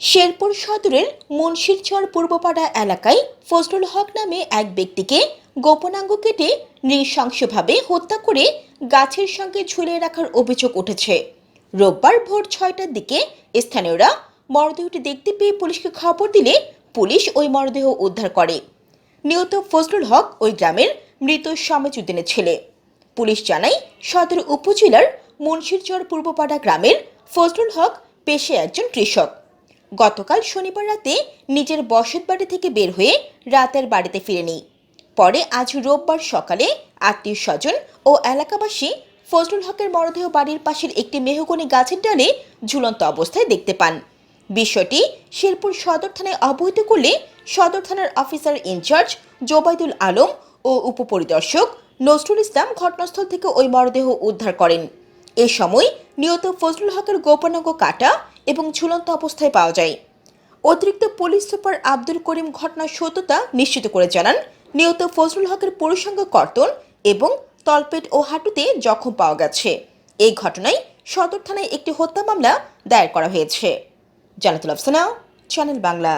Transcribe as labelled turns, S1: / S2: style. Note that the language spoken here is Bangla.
S1: শেরপুর সদরের মুন্সিরচর পূর্বপাড়া এলাকায় ফজলুল হক নামে এক ব্যক্তিকে গোপনাঙ্গ কেটে নৃশংসভাবে হত্যা করে গাছের সঙ্গে ঝুলিয়ে রাখার অভিযোগ উঠেছে। রোববার ভোর ছয়টার দিকে স্থানীয়রা মরদেহটি দেখতে পেয়ে পুলিশকে খবর দিলে পুলিশ ওই মরদেহ উদ্ধার করে। নিহত ফজলুল হক ওই গ্রামের মৃত সমেজউদ্দিনের ছেলে। পুলিশ জানায়, সদর উপজেলার মুন্সিরচর পূর্বপাড়া গ্রামের ফজলুল হক পেশে একজন কৃষক। গতকাল শনিবার রাতে নিজের বসত বাড়ি থেকে বের হয়ে রাতের বাড়িতে ফিরেনি। পরে আজ রোববার সকালে আত্মীয় স্বজন ও এলাকাবাসী ফজলুল হকের মরদেহ বাড়ির পাশের একটি মেহগনি গাছের ডালে ঝুলন্ত অবস্থায় দেখতে পান। বিষয়টি শেরপুর সদর থানায় অবহিত করলে সদর থানার officer in charge Zobaidul Alam ও উপপরিদর্শক নজরুল ইসলাম ঘটনাস্থল থেকে ওই মরদেহ উদ্ধার করেন। এ সময় নিহত ফজলুল হকের গোপনাঙ্গ কাটা এবং ঝুলন্ত অবস্থায় পাওয়া যায়। অতিরিক্ত পুলিশ সুপার আব্দুল করিম ঘটনার সত্যতা নিশ্চিত করে জানান। নিহত ফজলুল হকের পুরুষাঙ্গ কর্তন এবং তলপেট ও হাঁটুতে জখম পাওয়া গেছে। এই ঘটনায় সদর থানায় একটি হত্যা মামলা দায়ের করা হয়েছে। জানাতুল আফসানা, চ্যানেল বাংলা।